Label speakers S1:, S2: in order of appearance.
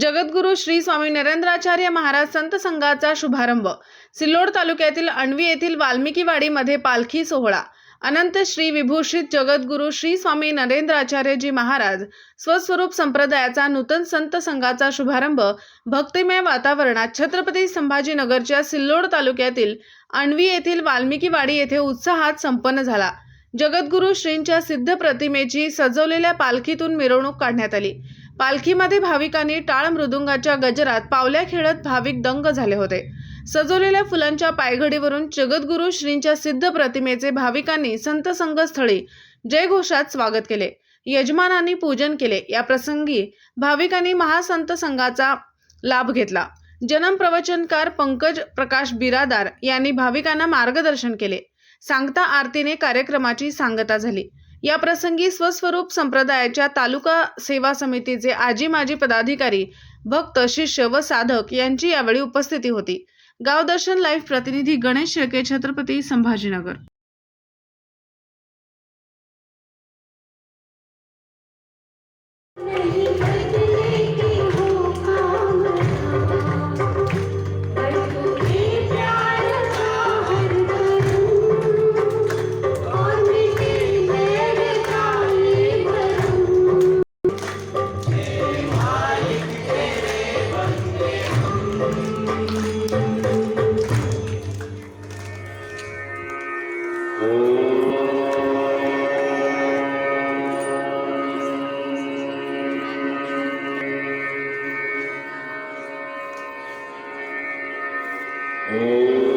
S1: जगद्गुरू श्री स्वामी नरेंद्राचार्य महाराज संत संघाचा शुभारंभ. सिल्लोड तालुक्यातील अणवी येथील वाल्मिकीवाडीमध्ये पालखी सोहळा. अनंत श्री विभूषित जगद्गुरू श्री स्वामी नरेंद्राचार्यजी महाराज स्वस्वरूप संप्रदायाचा नूतन संत संघाचा शुभारंभ भक्तिमय वातावरणात छत्रपती संभाजीनगरच्या सिल्लोड तालुक्यातील अणवी येथील वाल्मिकीवाडी येथे उत्साहात संपन्न झाला. जगद्गुरू श्रींच्या सिद्ध प्रतिमेची सजवलेल्या पालखीतून मिरवणूक काढण्यात आली. पालखीमध्ये भाविकांनी टाळ मृदुंगाच्या गजरात पावल्या खेळत भाविक दंग झाले होते. सजवलेल्या फुलांच्या पायघडीवरून जगद्गुरू श्रींच्या सिद्ध प्रतिमेचे भाविकांनी संत संघस्थळी जयघोषात स्वागत केले. यजमानांनी पूजन केले. या प्रसंगी भाविकांनी महासंत संघाचा लाभ घेतला. जनम प्रवचनकार पंकज प्रकाश बिरादार यांनी भाविकांना मार्गदर्शन केले. सांगता आरतीने कार्यक्रमाची सांगता झाली. या प्रसंगी स्वस्वरूप संप्रदायाच्या तालुका सेवा समितीचे आजी माजी पदाधिकारी भक्त शिष्य व साधक यांची यावेळी उपस्थिती होती. गावदर्शन लाईव्ह प्रतिनिधी गणेश शेळके छत्रपती संभाजीनगर. Oh.